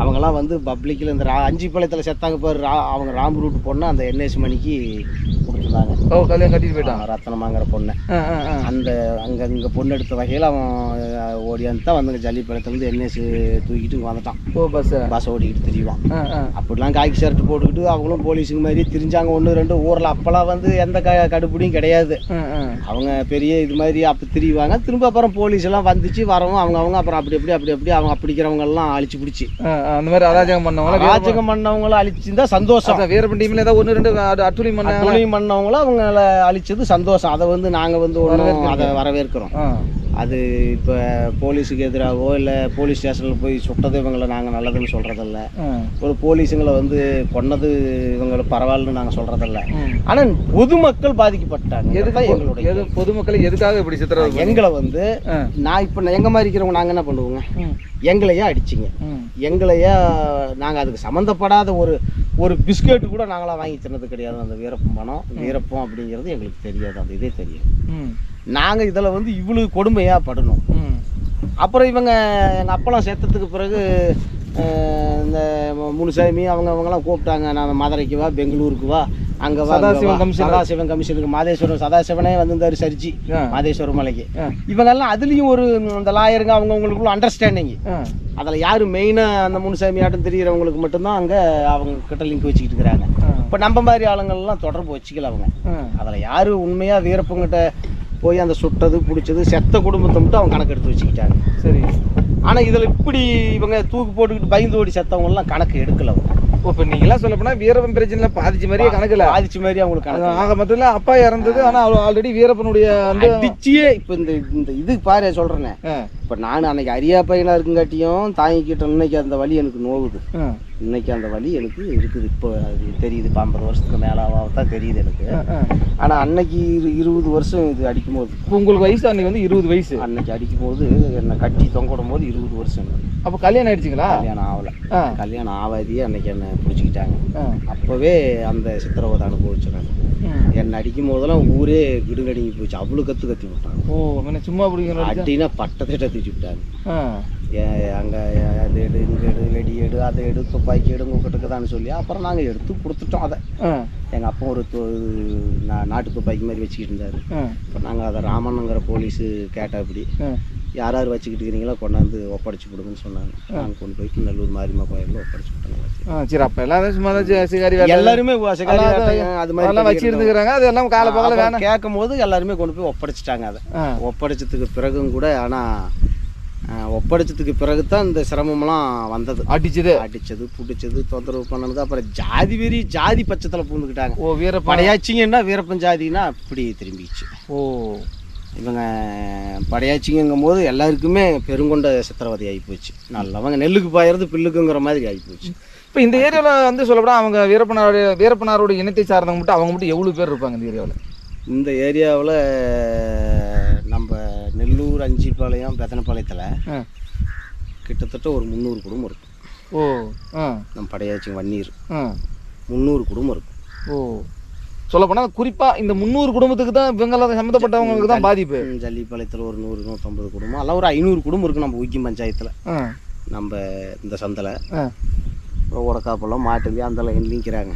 அவங்கெல்லாம் வந்து பப்ளிக்கில் இந்த அஞ்சு பாளையத்தில் செத்தாங்க பாரு ரா அவங்க ராம் ரூட் பொண்ணு அந்த என்எஸ் மணிக்கு கொடுத்துருந்தாங்க ஓ கல்யாணம் கட்டிட்டு போயிட்டான். ரத்தனமாங்கிற பொண்ணை. அந்த அங்கே இங்கே பொண்ணு எடுத்த வகையில் அவன் ஓடியாந்து தான் வந்து ஜல்லிப்பாளையத்துலேருந்து என்எஸ் தூக்கிட்டு வந்துட்டான். ஓ பஸ் பஸ் ஓடிக்கிட்டு திரிவான் அப்படிலாம் காக்கி ஷர்ட் போட்டுக்கிட்டு அவங்களும் போலீஸுங்க மாதிரி திரிஞ்சாங்க. ஒன்று ரெண்டு ஊரில். அப்போல்லாம் வந்து எந்த க கடுப்பிடியும் கிடையாது. அவங்க பெரிய இது மாதிரி அப்போ திரிவாங்க. திரும்ப அப்புறம் போலீஸ் எல்லாம் வந்துச்சு வரவும் அவங்க அவங்க அப்புறம் அப்படி அப்படி அப்படி அப்படி அவங்க பிடிக்கிறவங்க எல்லாம் அழிச்சு பிடிச்சி. அந்த மாதிரி அராஜகம் பண்ணவங்கள ராஜகம் பண்ணவங்களும் அழிச்சிருந்தா சந்தோஷம். வீரப்பன் டீம்ல ஏதாவது ஒன்று ரெண்டு அடு- அட்டுழியம் துணையும் பண்ணவங்களும் அவங்கள அழிச்சது சந்தோஷம். அதை வந்து நாங்கள் வந்து ஒன்றும் அதை வரவேற்கிறோம். அது இப்போ போலீஸுக்கு எதிராகவோ இல்லை போலீஸ் ஸ்டேஷனில் போய் சுட்டது இவங்களை நாங்கள் நல்லதுன்னு சொல்கிறதில்ல ஒரு போலீஸுங்களை வந்து கொன்னது இவங்களை பரவாயில்லன்னு நாங்கள் சொல்கிறதில்ல. ஆனால் பொதுமக்கள் பாதிக்கப்பட்டாங்க. பொ- எங்களுடைய எது பொதுமக்களை எதுக்காக இப்படி சித்திரவதை எங்களை வந்து. நான் இப்போ எங்கள் மாதிரி இருக்கிறவங்க நாங்கள் என்ன பண்ணுவோங்க? எங்களையே அடிச்சிங்க. எங்களையே நாங்கள் அதுக்கு சம்மந்தப்படாத ஒரு ஒரு பிஸ்கெட் கூட நாங்களாம் வாங்கி தின்னது கிடையாது. அந்த வீரப்பம் பணம் வீரப்பம் அப்படிங்கிறது எங்களுக்கு தெரியாது. அந்த இதே தெரியாது. நாங்கள் இதில் வந்து இவ்வளவு கொடுமையாக படணும். அப்புறம் இவங்க எங்கள் அப்பெல்லாம் செத்ததுக்கு பிறகு இந்த முனுசாமி அவங்க அவங்கெல்லாம் கூப்பிட்டாங்க நான் மதுரைக்கு வா பெங்களூருக்கு வா அங்கே சதாசிவம் வா. கமிஷனர். சதாசிவம் கமிஷனுக்கு மாதேஸ்வரம் சதாசிவனே வந்திருந்தாரு சரிச்சு ஆ. மாதேஸ்வரம் மலைக்கு. இவங்கெல்லாம் அதுலேயும் ஒரு ம், அந்த லாயருங்க அவங்கவுங்களுக்குள்ள அண்டர்ஸ்டாண்டிங் அதில் யார் மெயினாக அந்த முனுசாமி ஆட்டம் தெரிகிறவங்களுக்கு மட்டும்தான் அங்கே அவங்க கிட்ட லிங்க் வச்சுக்கிட்டு இருக்கிறாங்க. இப்போ நம்ம மாதிரி ஆளுங்கள்லாம் தொடர்பு வச்சுக்கல அவங்க அதில் யார் உண்மையாக வீரப்பங்கிட்ட போய் அந்த சுட்டது பிடிச்சது செத்த குடும்பத்தை மட்டும் அவங்க கணக்கு எடுத்து வச்சுக்கிட்டாங்க சரி ஆனால் இதில் இப்படி இவங்க தூக்கு போட்டுக்கிட்டு பயந்து ஓடி செத்தவங்கலாம் கணக்கு எடுக்கல அவங்க. இப்ப நீங்களாம் சொல்ல போனா வீரப்பன் பிரச்சனையில பாதிச்ச மாதிரியே கணக்குல. பாதிச்ச மாதிரி அவங்களுக்கு கணக்கு. ஆக மொத்தத்துல அப்பா இறந்தது ஆனா ஆல்ரெடி வீரப்பனுடைய வந்து அடிச்சியே இப்போ இந்த இந்த இது பாரு சொல்கிறேனே இப்போ நான் அன்னைக்கு அரியா பையனாக இருக்குங்காட்டியும் தாங்கிக்கிட்ட இன்னைக்கு அந்த வலி எனக்கு நோவுது. இன்னைக்கு அந்த வலி எனக்கு இருக்குது. இப்போ அது தெரியுது. இப்போ ஐம்பது வருஷத்துக்கு மேலாக தான் தெரியுது எனக்கு. ஆனால் அன்னைக்கு இரு இருபது வருஷம் இது அடிக்கும்போது. இப்ப உங்களுக்கு வயசு அன்னைக்கு வந்து இருபது வயசு. அன்னைக்கு அடிக்கும்போது என்னை கட்டி தொங்கிடும் போது இருபது வருஷம். அப்ப கல்யாணம் ஆயிடுச்சுங்களா? கல்யாணம் ஆகலை. கல்யாணம் ஆவாதியே அன்னைக்கு என்னை பிடிச்சிக்கிட்டாங்க. அப்போவே அந்த சித்திரவதை அனுபவிச்சேன். என்னை அடிக்கும் போதெல்லாம் ஊரே கிடுங்கடிங்கி போச்சு. அவ்வளோ கற்று கத்தி விட்டாங்க. ஓ சும்மா பிடிக்கணும் அடினா பட்டத்திட்ட தூக்கி விட்டாங்க. அங்கே அது எடு இங்கே எடு வெடி எடு அதை எடு துப்பாக்கி எடு உங்ககிட்டக்குதான்னு சொல்லி அப்புறம் நாங்கள் எடுத்து கொடுத்துட்டோம் அதை. எங்கள் அப்பா ஒரு நாட்டு துப்பாக்கி மாதிரி வச்சுக்கிட்டு இருந்தார். இப்போ நாங்கள் அதை ராமனுங்கிற போலீஸு கேட்டாப்படி ஆ. யார் யார் வச்சுக்கிட்டு இருக்கிறீங்களோ கொண்டாந்து ஒப்படைச்சு கொடுங்கன்னு சொன்னாங்க. நாங்கள் கொண்டு போயிட்டு நல்லூர் மாரியம்மா கோயிலில் ஒப்படைச்சு விட்டாங்க சரி அப்ப எல்லாம் சும்மா தான் எல்லாருமே அது மாதிரி வச்சு இருந்துக்கிறாங்க அது எல்லாம் கால பகல வேணாம். கேட்கும் போது எல்லாருமே கொண்டு போய் ஒப்படைச்சிட்டாங்க அதை. ஒப்படைச்சதுக்கு பிறகும் கூட ஆனால் ஒப்படைச்சதுக்கு பிறகு தான் இந்த சிரமம்லாம் வந்தது. அடிச்சது. அடிச்சது புடிச்சது தொந்தரவு பண்ணது அப்புறம் ஜாதி வெறி ஜாதி பட்சத்தில் பூந்துக்கிட்டாங்க ஓ வீரப்பன் படையாச்சிங்கன்னா வீரப்பன் ஜாதினா அப்படி திரும்பிச்சு ஓ. இவங்க படையாச்சிங்கும் போது எல்லாருக்குமே பெருங்கொண்ட சித்திரவதை ஆகி போச்சு நல்லவங்க நெல்லுக்கு பாயறது பில்லுக்குங்கிற மாதிரி ஆகி போச்சு இப்போ இந்த ஏரியாவில் வந்து சொல்லப்போனா அவங்க வீரப்பனாருடைய வீரப்பனாரோட இனத்தை சார்ந்தவங்க மட்டும் அவங்க மட்டும் எவ்வளோ பேர் இருப்பாங்க இந்த ஏரியாவில்? இந்த ஏரியாவில் நெல்லூர் அஞ்சிப்பாளையம் பெத்தனப்பாளையத்தில் கிட்டத்தட்ட ஒரு முந்நூறு குடும்பம் இருக்கும். ஓ ஆ. நம்ம படையாச்சி வன்னீர். ஆ. முந்நூறு குடும்பம் இருக்கும். ஓ. சொல்லப்போனால் குறிப்பாக இந்த முந்நூறு குடும்பத்துக்கு தான் இவங்களாம் சம்மந்தப்பட்டவங்களுக்கு தான் பாதிப்பு. ஜல்லிப்பாளையத்தில் ஒரு நூறு நூற்றம்பது குடும்பம். எல்லாம் ஒரு ஐநூறு குடும்பம் இருக்குது நம்ம ஊக்கி பஞ்சாயத்தில். நம்ம இந்த சந்தில். உடக்காப்பெல்லாம் மாட்டுலேயும் அந்த லைன்லையும் நிற்கிறாங்க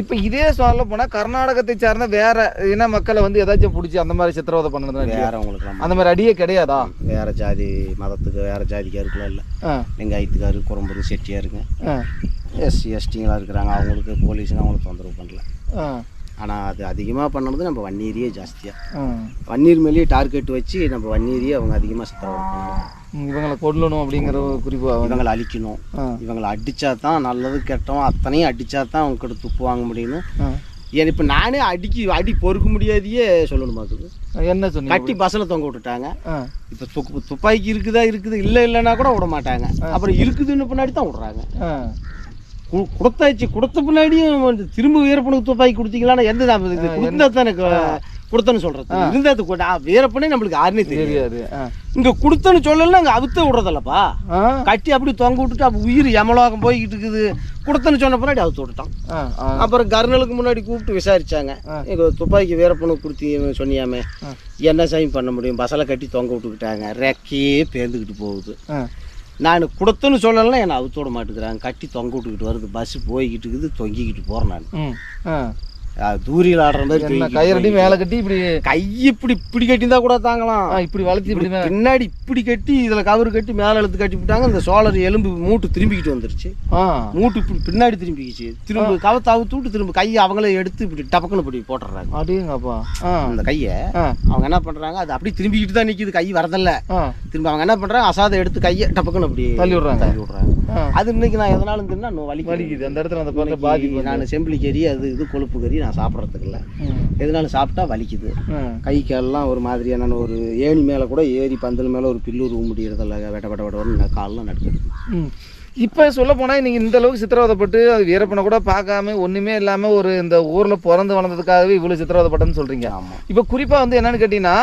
இப்போ இதே சொல்ல போனால் கர்நாடகத்தை சார்ந்த வேற இன மக்களை வந்து ஏதாச்சும் பிடிச்சி அந்த மாதிரி சித்திரவதை பண்ணது வேறவங்களுக்கு அந்த மாதிரி அடியே கிடையாதா? வேற ஜாதி மதத்துக்கு வேற ஜாதிக்காருக்குலாம் இல்லை. லிங்காயத்துக்காரு குரம்பரு செட்டியாருங்க எஸ்சி எஸ்டிங்களாக இருக்கிறாங்க. அவங்களுக்கு போலீஸுங்க அவங்களுக்கு தொந்தரவு பண்ணல. ஆனால் அது அதிகமாக பண்ணது நம்ம வன்னீரியே ஜாஸ்தியாக வன்னீர் மேலேயே டார்கெட் வச்சு நம்ம வன்னீரியே அவங்க அதிகமாக சித்திரவதை பண்ணணும் ம், இவங்களை கொல்லணும் அப்படிங்கிற ஒரு குறிப்பு வந்து இவங்களை அழிக்கணும். இவங்களை அடித்தா தான் நல்லது கெட்டோம் அத்தனையும் அடித்தா தான் அவங்க கிட்ட துப்பு வாங்க முடியும்னு ஏன் இப்போ நானே அடிக்கி அடி பொறுக்க முடியாதையே சொல்லணும் பார்க்குது என்ன சொன்னீங்க? கட்டி பஸ்ஸில் தொங்க விட்டுட்டாங்க. இப்போ துப்பு துப்பாக்கி இருக்குதா இருக்குது இல்லை இல்லைன்னா கூட விட மாட்டாங்க. அப்புறம் இருக்குதுன்னு பின்னாடி தான் விட்றாங்க. கொடுத்தாச்சு கொடுத்த பின்னாடியும் திரும்ப வீரப்பனுக்கு துப்பாக்கி கொடுத்தீங்களான்னா எந்த தான் கொடுத்தா தான் எனக்கு கொடுத்தேன்னு சொல்றது. இருந்தா அது கூட. வீரப்பனே நம்மளுக்கு யாருன்னே தெரியாது இங்க கொடுத்தேன்னு சொல்லல அங்க அவுத்த விடுறதில்லப்பா. கட்டி அப்படி தொங்க விட்டுட்டு அப்போ உயிர் யமலோகம் போய்கிட்டு இருக்குது. கொடுத்தேன்னு சொன்ன பின்னாடி அவுத்து விட்டுட்டான். அப்புறம் கர்னலுக்கு முன்னாடி கூப்பிட்டு விசாரிச்சாங்க. எங்க துப்பாக்கி வீரப்பனுக்கு கொடுத்தீங்க சொன்னியாமே. என்ன சாமி பண்ண முடியும்? பசலை கட்டி தொங்க விட்டுக்கிட்டாங்க. ரெக்கையே பேர்ந்துக்கிட்டு போகுது. நான் கொடுத்தேன்னு சொல்லலைன்னா என்னை அவுத்து விட மாட்டேங்கிறாங்க. கட்டி தொங்க விட்டுக்கிட்டு வருது. பஸ் போய்கிட்டு இருக்குது. தொங்கிக்கிட்டு போகிறேன் நான். தூரியில் ஆடுற மாதிரி கயிறடி மேலே கட்டி இப்படி கை இப்படி இப்படி கட்டியிருந்தா கூட தாங்கலாம். இப்படி வளர்த்தி இப்படி பின்னாடி இப்படி கட்டி இதில் கவர் கட்டி மேலே இழுத்து கட்டி விட்டாங்க. இந்த சோழர் எலும்பு மூட்டு திரும்பிக்கிட்டு வந்துருச்சு. மூட்டு இப்படி பின்னாடி திரும்பிக்கிச்சு. திரும்ப கவத்தை அவுத்து விட்டு திரும்ப கையை அவங்களே எடுத்து இப்படி டபக்குன்னு இப்படி போட்டுடுறாங்க. அப்படிங்கப்பா அந்த கையை அவங்க என்ன பண்ணுறாங்க அது அப்படி திரும்பிக்கிட்டு தான் நிற்கிது கை வரதில்ல. திரும்ப அவங்க என்ன பண்ணுறாங்க அசாதை எடுத்து கையை டபக்குன்னு அப்படி தள்ளி விடுறாங்க. தள்ளி விடுறாங்க. அது இன்னைக்கு நான் எதனாலும் தின்னா வலிக்குது. அந்த இடத்துல அந்த பாதிப்பு நான் செம்பிளி கறி அது இது கொழுப்பு கறி நான் சாப்பிட்றதுக்கு இல்லை எதனாலும் சாப்பிட்டா வலிக்குது. கை கால்லாம் ஒரு மாதிரியான ஒரு ஏணி மேலே கூட ஏறி பந்தல் மேலே ஒரு பில்லு உருவ முடியறதில்ல. வெட்ட வெட்ட வெட்ட கால்லாம் நடுக்குது ம். இப்போ சொல்ல போனால் நீங்கள் இந்த அளவுக்கு சித்திரவதைப்பட்டு அது வீரப்பனை கூட பார்க்காம ஒன்றுமே இல்லாமல் ஒரு இந்த ஊரில் பிறந்து வளர்ந்ததுக்காகவே இவ்வளோ சித்திரவதைப்பட்டேன்னு சொல்கிறீங்க ஆமாம் இப்போ குறிப்பாக வந்து என்னன்னு கேட்டிங்கன்னா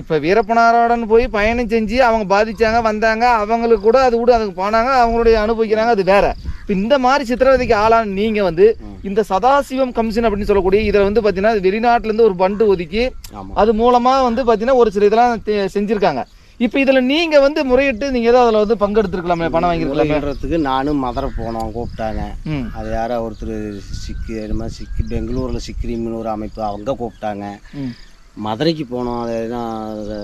இப்போ வீரப்பனாரோடன் போய் பயணம் செஞ்சு அவங்க பாதிச்சாங்க வந்தாங்க அவங்களுக்கு கூட அது கூட அதுக்கு போனாங்க அவங்களுடைய அனுபவிக்கிறாங்க அது வேற. இந்த மாதிரி சித்திரவதைக்கு ஆளான நீங்கள் வந்து இந்த சதாசிவம் கமிஷன் அப்படின்னு சொல்லக்கூடிய இதில் வந்து பார்த்தீங்கன்னா வெளிநாட்டிலேருந்து ஒரு பண்டு ஒதுக்கி அது மூலமாக வந்து பார்த்தீங்கன்னா ஒரு சில இதெல்லாம் செஞ்சிருக்காங்க. இப்போ இதில் நீங்கள் வந்து முறையிட்டு நீங்கள் ஏதோ அதில் வந்து பங்கெடுத்துருக்கலாமே பணம் வாங்கியிருக்கலாமே? விளையாடுறதுக்கு நானும் மதுரை போனோம் கூப்பிட்டாங்க. அது யாரோ ஒருத்தர் சிக்கு என்னமோ சிக்கு பெங்களூரில் சிக்கிரிம்னு ஒரு அமைப்பு அவங்க கூப்பிட்டாங்க. மதுரைக்கு போனோம் அது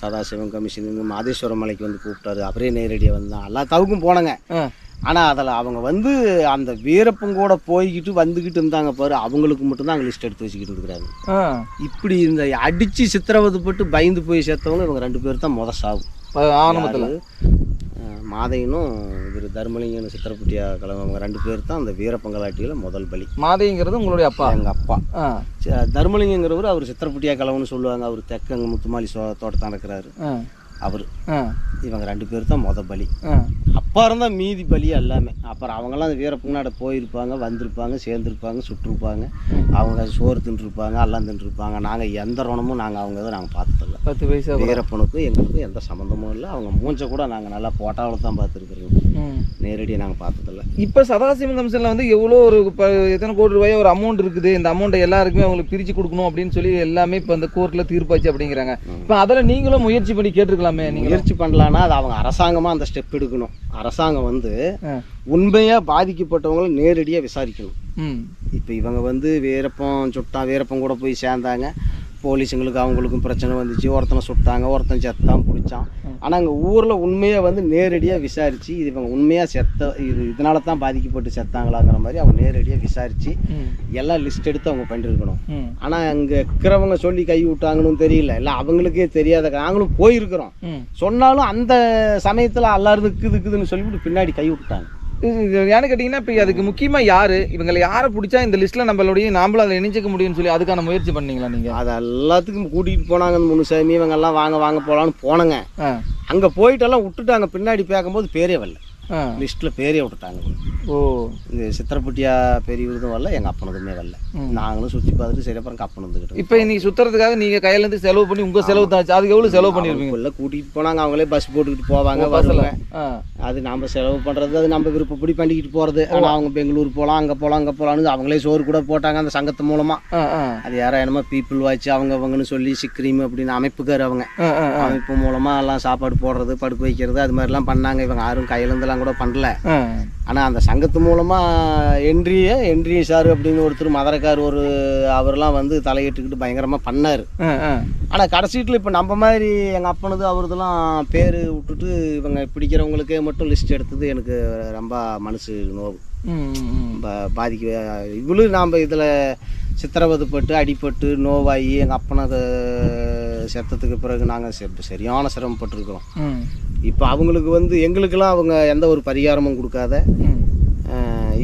சதாசிவம் கமிஷன் மாதேஸ்வரம் மலைக்கு வந்து கூப்பிட்டாரு. அவரே நேரடியாக வந்தான் எல்லா தவுக்கும் போனேங்க. ஆனால் அதில் அவங்க வந்து அந்த வீரப்பன் கூட போய்கிட்டு வந்துக்கிட்டு இருந்தாங்க பாரு அவங்களுக்கு மட்டும்தான் அங்கே லிஸ்ட் எடுத்து வச்சுக்கிட்டு இருக்கிறாங்க. இப்படி இந்த அடித்து சித்திரவதைப்பட்டு பயந்து போய் சேர்த்தவங்க இவங்க ரெண்டு பேர் தான் முத சாவு. ஆரம்பத்தில். மாதையனும் இவர் தர்மலிங்கன்னு சித்திரப்பட்டியா கிளம்புவங்க ரெண்டு பேர் தான் அந்த வீரப்பங்கலாட்டியில் முதல் பலி. மாதைங்கிறது உங்களுடைய அப்பா? எங்கள் அப்பா. தர்மலிங்கங்கிறவர் அவர் சித்திரப்பட்டியா கிழவன்னு சொல்லுவாங்க அவர் தெற்கு அங்கே முத்துமாலி சோ தோட்டத்தான் இருக்கிறாரு. அவர். இவங்க ரெண்டு பேர் தான் முத பலி. ஆ அப்பா இருந்தால் மீதி பலி எல்லாமே. அப்புறம் அவங்கெல்லாம் அந்த வீரப்பங்கனாட போயிருப்பாங்க வந்திருப்பாங்க சேர்ந்துருப்பாங்க சுட்டிருப்பாங்க அவங்க சோறு தின்றுருப்பாங்க எல்லாம் தின்றுருப்பாங்க. நாங்கள் எந்த ரணமும் நாங்கள் அவங்க இதை நாங்கள் பார்த்ததில்ல. பத்து வயசு அப்புறம். வீரப்பனுக்கும் எங்களுக்கும் எந்த சம்மந்தமும் இல்லை. அவங்க மூஞ்ச கூட நாங்கள் நல்லா போட்டாவில் தான் பார்த்துருக்குறோம். நேரடியாக நாங்கள் பார்த்ததில்ல. இப்போ சதாசிவம் கமிஷனில் வந்து எவ்வளோ ஒரு இப்போ எத்தனை கோடி ரூபாய் ஒரு அமௌண்ட் இருக்குது. இந்த அமௌண்ட்டை எல்லாருக்குமே அவங்களுக்கு பிரித்து கொடுக்கணும் அப்படின்னு சொல்லி எல்லாமே இப்போ இந்த கோர்ட்டில் தீர்ப்பாச்சு அப்படிங்கிறாங்க. இப்போ அதில் நீங்களும் முயற்சி பண்ணி கேட்டிருக்கலாமே நீங்கள் முயற்சி பண்ணலான்னா அது அவங்க அரசாங்கமாக அந்த ஸ்டெப் எடுக்கணும். அரசாங்கம் வந்து உண்மையாக பாதிக்கப்பட்டவங்களை நேரடியாக விசாரிக்கணும். இப்போ இவங்க வந்து வீரப்பன் சுட்டான் வீரப்பன் கூட போய் சேர்ந்தாங்க. போலீஸுங்களுக்கு அவங்களுக்கும் பிரச்சனை வந்துச்சு. ஒருத்தனை சுட்டாங்க ஒருத்தன் செத்தான் பிடிச்சான். ஆனால் அங்கே ஊரில் உண்மையாக வந்து நேரடியாக விசாரித்து இது இவங்க உண்மையாக செத்த இது இதனால தான் பாதிக்கப்பட்டு செத்தாங்களாங்கிற மாதிரி அவங்க நேரடியாக விசாரித்து எல்லாம் லிஸ்ட் எடுத்து அவங்க பண்ணியிருக்கணும் ம். ஆனால் அங்கே இருக்கிறவங்க சொல்லி கை விட்டாங்கன்னு தெரியல. இல்லை அவங்களுக்கே தெரியாத நாங்களும் போயிருக்கிறோம். சொன்னாலும் அந்த சமயத்தில் எல்லாரும் இருக்குது இருக்குதுன்னு சொல்லிவிட்டு பின்னாடி கை விட்டாங்க ஏன்னு கேட்டிங்கன்னா இப்போ அதுக்கு முக்கியமாக யார்? இவங்களை யாரை பிடிச்சா இந்த லிஸ்ட்டில் நம்மளுடைய நாமளும் அதில் இணைச்சிக்க முடியும்னு சொல்லி அதுக்கான முயற்சி பண்ணீங்களா நீங்கள் அது எல்லாத்துக்கும் கூட்டிகிட்டு போனாங்க அந்த முனுசாமி இவங்கெல்லாம் வாங்க வாங்க போகலான்னு போனங்க. அங்கே போயிட்டெல்லாம் விட்டுட்டாங்க. பின்னாடி பார்க்கும்போது பேரே வரல. லிஸ்ட்டில் பேரே விட்டுட்டாங்க. ஓ. இந்த சித்திரப்பட்டியா பெரிய விருதும் வரல எங்கள் அப்பனுக்குமே வரல. நாங்களும் சுற்றி பார்த்துட்டு சரி அப்புறம் கப்பன் வந்துக்கிட்டோம் இப்போ இன்னைக்கு சுற்றுறதுக்காக நீங்கள் கையிலேருந்து செலவு பண்ணி உங்கள் செலவு தாச்சு. அதுக்கு எவ்வளோ செலவு பண்ணியிருப்பீங்க அவங்களுக்குள்ள கூட்டிகிட்டு போனாங்க. அவங்களே பஸ் போட்டுக்கிட்டு போவாங்க பஸ்ஸில் அது நம்ம செலவு பண்ணுறது அது நம்ம விருப்பப்படி பண்ணிக்கிட்டு போகிறது ஆனால் அவங்க பெங்களூர் போகலாம் அங்கே போகலாம் அங்கே போகலான்னு அவங்களே சோறு கூட போட்டாங்க அந்த சங்கத்து மூலமாக அது யாரோ என்னமோ பீப்புள் வாட்ச் அவங்க அவங்கன்னு சொல்லி சிக்ரீம் அப்படின்னு அமைப்புக்கார் அவங்க. அமைப்பு மூலமாக எல்லாம் சாப்பாடு போடுறது படுக்க வைக்கிறது அது மாதிரிலாம் பண்ணாங்க. இவங்க யாரும் கையிலேருந்துலாம் கூட பண்ணல. ஆனால் அந்த சங்கத்து மூலமாக என்ட்ரியை என்ட்ரி சார் அப்படின்னு ஒருத்தர் மதுரைக்கார் ஒரு அவரெல்லாம் வந்து தலையிட்டுக்கிட்டு பயங்கரமாக பண்ணார். ஆனால் கடைசீட்டில் இப்போ நம்ம மாதிரி எங்கள் அப்பனது அவரதெல்லாம் பேர் விட்டுட்டு இவங்க பிடிக்கிறவங்களுக்கே மட்டும் லிஸ்ட் எடுத்தது எனக்கு ரொம்ப மனசு நோவு. பாதிக்க இவ்வளோ நாம் இதில் சித்திரவதைப்பட்டு அடிபட்டு நோவாகி எங்கள் அப்பனை அது செத்ததுக்கு பிறகு நாங்கள் சரியான சிரமப்பட்டிருக்கிறோம். இப்போ அவங்களுக்கு வந்து எங்களுக்கெல்லாம் அவங்க எந்த ஒரு பரிகாரமும் கொடுக்காத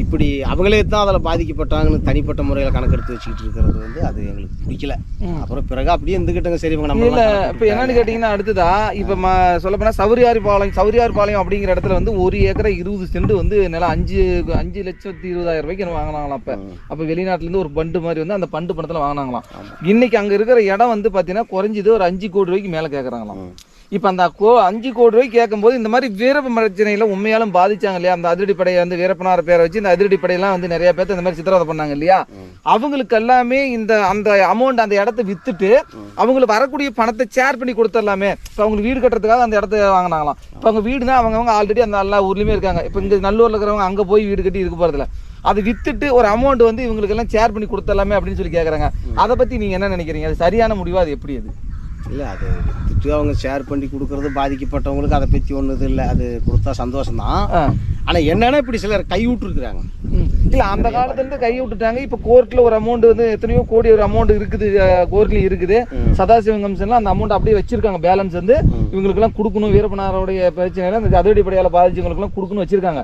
இப்படி அவங்களே தான் அதில் பாதிக்கப்பட்டாங்கன்னு தனிப்பட்ட முறையில் கணக்கெடுத்து வச்சுக்கிட்டு இருக்கிறது வந்து அது எங்களுக்கு பிடிக்கல. அப்புறம் பிறகு அப்படியே இருந்துக்கிட்டங்க. சரி இவங்க நம்ம இல்ல இப்போ என்னன்னு கேட்டிங்கன்னா அடுத்ததா இப்போ ம சொல்ல போனால் சௌரியார் பாளையம் சௌரியார் பாளையம் அப்படிங்கிற இடத்துல வந்து ஒரு ஏக்கரை இருபது சென்ட் வந்து நிலம் அஞ்சு அஞ்சு லட்சத்தி இருபதாயிரம் ரூபாய்க்கு வாங்கினாங்களாம் அப்போ. அப்போ வெளிநாட்டுலேருந்து ஒரு பண்டு மாதிரி வந்து அந்த பண்டு பணத்தில் வாங்கினாங்களாம். இன்னைக்கு அங்கே இருக்கிற இடம் வந்து பார்த்தீங்கன்னா குறைஞ்சது ஒரு அஞ்சு கோடி ரூபாய்க்கு மேலே கேட்குறாங்களாம் இப்போ அந்த கோ அஞ்சு கோடி ரூபாய் கேட்கும்போது இந்த மாதிரி வீரப்ப பிரச்சனையில உண்மையாலும் பாதிச்சாங்க இல்லையா? அந்த அதிரடி படையை வந்து வீரப்பனார் பேரை வச்சு இந்த அதிரடி படையெல்லாம் வந்து நிறைய பேர்த்து இந்த மாதிரி சித்திரவதை பண்ணாங்க இல்லையா? அவங்களுக்கு எல்லாமே இந்த அந்த அமௌண்ட் அந்த இடத்த வித்துட்டு அவங்களுக்கு வரக்கூடிய பணத்தை ஷேர் பண்ணி கொடுத்துடலாமே. இப்போ அவங்களுக்கு வீடு கட்டுறதுக்காக அந்த இடத்த வாங்கினாங்களாம். இப்போ அவங்க வீடுனா அவங்கவுங்க ஆல்ரெடி அந்த எல்லா ஊர்லயுமே இருக்காங்க. இப்போ இங்கே நல்லூர்ல இருக்கிறவங்க அங்கே போய் வீடு கட்டி இருக்க போகிறதில்ல அதை வித்துட்டு ஒரு அமௌண்ட் வந்து இவங்களுக்கு எல்லாம் ஷேர் பண்ணி கொடுத்துடலாமே அப்படின்னு சொல்லி கேட்குறாங்க அதை பத்தி நீங்க என்ன நினைக்கிறீங்க? அது சரியான முடிவா? அது எப்படி அது? இல்லை அது வித்துட்டு அவங்க ஷேர் பண்ணி கொடுக்குறது பாதிக்கப்பட்டவங்களுக்கு அதை பற்றி ஒன்றும் இது இல்லை. அது கொடுத்தா சந்தோஷம்தான். ஆனால் என்னன்னா இப்படி சிலர் கை விட்டுருக்குறாங்க. இல்ல அந்த காலத்துல இருந்து கை விட்டுட்டாங்க. இப்ப கோர்ட்ல ஒரு அமௌண்ட் வந்து எத்தனையோ கோடி ஒரு அமௌண்ட் இருக்குது கோர்ட்ல இருக்குது. சதாசிவம் கமிஷன்ல அந்த அமௌண்ட் அப்படியே வச்சிருக்காங்க. பேலன்ஸ் வந்து இவங்களுக்கு எல்லாம் கொடுக்கணும். வீரப்பனாரோடைய பிரச்சனையில இந்த அதிரடி படையால பாதிச்சவங்களுக்கு எல்லாம் கொடுக்கணும் வச்சிருக்காங்க.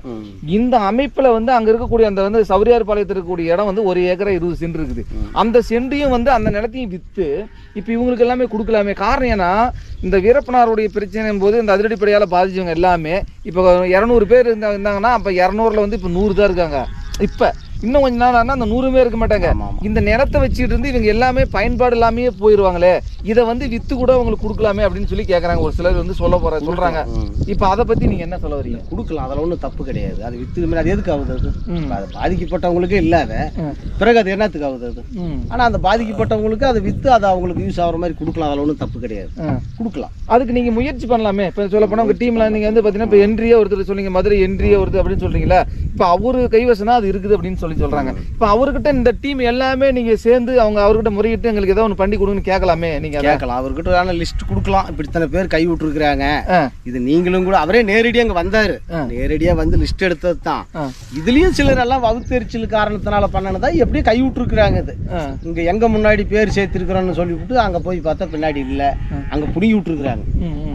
இந்த அமைப்புல வந்து அங்க இருக்கக்கூடிய அந்த வந்து சௌரியார் பாளையத்தில் இருக்கக்கூடிய இடம் வந்து ஒரு ஏக்கரா இருபது சென்ட் இருக்குது. அந்த சென்டையும் வந்து அந்த நிலத்தையும் வித்து இப்ப இவங்களுக்கு எல்லாமே கொடுக்கலாமே காரணம் ஏன்னா இந்த வீரப்பனாருடைய பிரச்சனையும் போது இந்த அதிரடிப்படையால் பாதிச்சவங்க எல்லாமே. இப்போ இரநூறு பேர் இருந்தா- இருந்தாங்கன்னா அப்போ இரநூறுல வந்து இப்போ நூறு தான் இருக்காங்க. இப்போ இன்னும் கொஞ்ச நாள் ஆனா அந்த நூறுமே இருக்க மாட்டாங்க. இந்த நிலத்தை வச்சுட்டு இருந்து இவங்க எல்லாமே பயன்பாடு இல்லாமே போயிருவாங்களே. இதை வந்து வித்து கூட அவங்களுக்கு கொடுக்கலாமே அப்படின்னு சொல்லி கேக்குறாங்க. ஒரு சிலர் வந்து சொல்ல போற சொல்றாங்க. இப்ப அதை பத்தி நீங்க என்ன சொல்ல வரீங்க? கொடுக்கலாம். அதில் ஒன்றும் தப்பு கிடையாது. அது வித்து மேலே அது எதுக்கு ஆகுது அது? பாதிக்கப்பட்டவங்களுக்கே இல்லாத. பிறகு அது என்னத்துக்கு ஆகுது அது. ஆனால் அந்த பாதிக்கப்பட்டவங்களுக்கு அதை விற்று அது அவங்களுக்கு யூஸ் ஆகிற மாதிரி கொடுக்கலாம். அதில் ஒன்றும் தப்பு கிடையாது. கொடுக்கலாம். அதுக்கு நீங்க முயற்சி பண்ணலாமே. இப்போ சொல்ல போனா உங்க டீம்ல நீங்க வந்து பாத்தீங்கன்னா இப்போ என்ட்ரியா ஒருத்தர் சொன்னீங்க மதுரை என்ட்ரியா ஒருத்தர் அப்படின்னு சொல்றீங்களா இப்போ அவரு கைவசம் தான் அது இருக்குது அப்படின்னு சொல்லி சொல்றாங்க. இப்போ அவர்கிட்ட இந்த டீம் எல்லாமே நீங்க சேர்ந்து அவங்க அவர்கிட்ட முறையிட்டு எங்களுக்கு ஏதோ ஒன்று பண்ணி கொடுங்கன்னு கேட்கலாமே நீங்க. கேட்கலாம். அவர்கிட்ட லிஸ்ட் கொடுக்கலாம். இப்படி இத்தனை பேர் கை விட்டுருக்குறாங்க. இது நீங்களும் கூட அவரே நேரடியாக அங்கே வந்தார். நேரடியாக வந்து லிஸ்ட் எடுத்தது தான். இதுலேயும் சிலர் எல்லாம் வகுத்தெரிச்சல் காரணத்தினால பண்ணனதா எப்படியும் கை விட்டுருக்குறாங்க இது. இங்கே எங்கே முன்னாடி பேர் சேர்த்துருக்குறோன்னு சொல்லிவிட்டு அங்கே போய் பார்த்தா பின்னாடி இல்லை. அங்கே பிடுங்கி விட்டுருக்குறாங்க.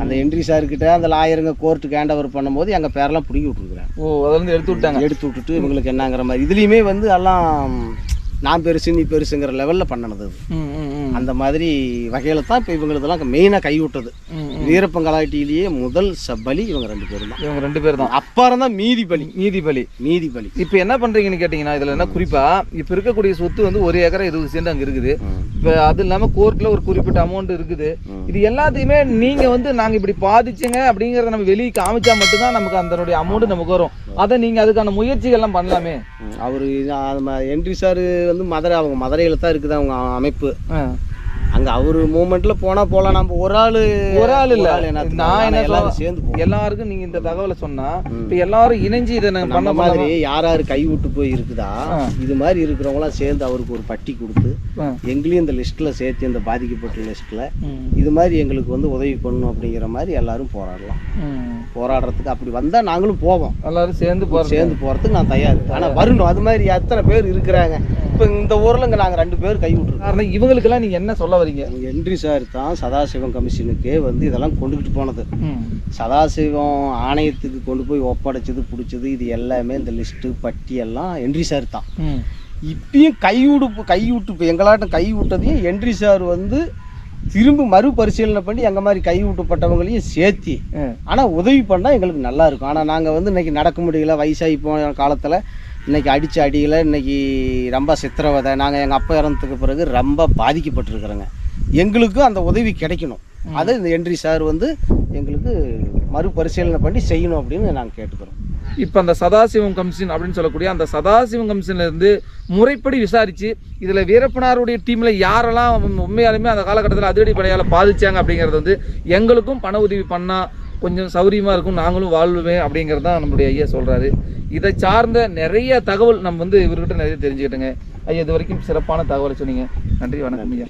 அந்த என்ட்ரி சார்கிட்ட அந்த லாயருங்க கோர்ட்டுக்கு ஹேண்ட் ஓவர் பண்ணும்போது எங்கள் பேரெல்லாம் பிடுங்கி விட்டுருக்குறாங்க. ஓ அதுல இருந்து எடுத்து விட்டாங்க. எடுத்து விட்டுட்டு இவங்களுக்கு என்னங்கிற மாதிரி. இதுலேயுமே வந்து எல்லாம் நான் பெருசு நீ பெருசுங்கிற லெவலில் பண்ணனது அது. அந்த மாதிரி வகையில் தான் இப்போ இவங்களுதெல்லாம் மெயினாக கை விட்டது ம், ம். வீரப்பங்கலாட்டிலேயே முதல் பலி இவங்க ரெண்டு பேரும் தான் இவங்க ரெண்டு பேர் தான் அப்புறம் தான் மீதி பலி. நீதிபலி மீதி பலி. இப்போ என்ன பண்றீங்கன்னு கேட்டீங்கன்னா இதுல என்ன குறிப்பா இப்போ இருக்கக்கூடிய சொத்து வந்து ஒரு ஏக்கரா இருபது சென்ட் அங்க இருக்குது. இப்போ அது இல்லாம கோர்ட்ல ஒரு குறிப்பிட்ட அமௌண்ட் இருக்குது. இது எல்லாத்தையுமே நீங்க வந்து நாங்க இப்படி பாதிச்சங்க அப்படிங்கறத நம்ம வெளியே காமிச்சா மட்டும்தான் நமக்கு அதனுடைய அமௌண்ட் நமக்கு வரும். அதை நீங்க அதுக்கான முயற்சிகள் எல்லாம் பண்ணலாமே அவர் என்ட்ரி சார் வந்து மதுரை அவங்க மதுரையில் தான் இருக்குது அவங்க அமைப்பு. அங்கே அவர் மூமெண்ட்டில் போனால் போகலாம் நம்ம ஒரு ஆள் ஒரு ஆள் இல்ல? நான் என்ன எல்லாரும் சேர்ந்து எல்லாருக்கும் நீங்க இந்த தகவலை சொன்னா இப்ப எல்லாரும் இணைஞ்சு இதை நாங்க பண்ண மாதிரி யார் யார் கை விட்டு போய் இருக்குதா. இது மாதிரி இருக்கிறவங்களாம் சேர்ந்து அவருக்கு ஒரு பட்டி கொடுத்து. எங்களையும் இந்த லிஸ்ட்டில் சேர்த்து இந்த பாதிக்கப்பட்ட லிஸ்ட்டில். இது மாதிரி எங்களுக்கு வந்து உதவி பண்ணணும் அப்படிங்கிற மாதிரி எல்லாரும் போராடலாம். போராடுறதுக்கு அப்படி வந்தால் நாங்களும் போவோம். எல்லாரும் சேர்ந்து சேர்ந்து போகிறதுக்கு நான் தயார். ஆனால் வரணும். அது மாதிரி எத்தனை பேர் இருக்கிறாங்க. இப்போ இந்த ஊரில் இங்கே நாங்கள் ரெண்டு பேர் கை விட்டுருக்கோம். இவங்களுக்கெல்லாம் நீங்க என்ன சொல்ல வரீங்க? என்ட்ரி சார் தான் சதாசிவம் கமிஷனுக்கே வந்து இதெல்லாம் கொண்டுகிட்டு போனது. சதாசிவம் ஆணையத்துக்கு கொண்டு போய் ஒப்படைச்சது பிடிச்சது இது எல்லாமே இந்த லிஸ்ட்டு பட்டி எல்லாம் என்ட்ரி சார் தான். இப்பயும் கைவிடு கைவிட்டு இப்போ எங்களாட்டம் கை விட்டதையும் என்ட்ரி சார் வந்து திரும்ப மறுபரிசீலனை பண்ணி எங்கள் மாதிரி கை விட்டுப்பட்டவங்களையும் சேர்த்தி. ஆனால் உதவி பண்ணால் எங்களுக்கு நல்லா இருக்கும் ஆனால் நாங்கள் வந்து இன்னைக்கு நடக்க முடியல வயசாகி போன காலத்தில் இன்னைக்கு அடித்த அடியில் இன்னைக்கு ரொம்ப சித்திரவதை நாங்கள் எங்கள் அப்பா இறந்ததுக்கு பிறகு ரொம்ப பாதிக்கப்பட்டிருக்கிறோங்க எங்களுக்கும் அந்த உதவி கிடைக்கணும். அதை இந்த என்ட்ரி சார் வந்து எங்களுக்கு மறுபரிசீலனை பண்ணி செய்யணும் அப்படின்னு நாங்கள் கேட்டுக்கிறோம். இப்போ அந்த சதாசிவம் கமிஷன் அப்படின்னு சொல்லக்கூடிய அந்த சதாசிவம் கமிஷன்ல இருந்து முறைப்படி விசாரிச்சு இதுல வீரப்பனாருடைய டீம்ல யாரெல்லாம் உண்மை- உண்மையாலுமே அந்த காலகட்டத்தில் அதிரடி படையால பாதிச்சாங்க அப்படிங்கிறது வந்து எங்களுக்கும் பண உதவி பண்ணா கொஞ்சம் சௌரியமா இருக்கும் நாங்களும் வாழ்வேன் அப்படிங்கிறது தான் நம்மளுடைய ஐயா சொல்றாரு. இதை சார்ந்த நிறைய தகவல் நம்ம வந்து இவர்கிட்ட நிறைய தெரிஞ்சுக்கிட்டோங்க. ஐயா இது வரைக்கும் சிறப்பான தகவலை சொன்னீங்க. நன்றி வணக்கம் ஐயா.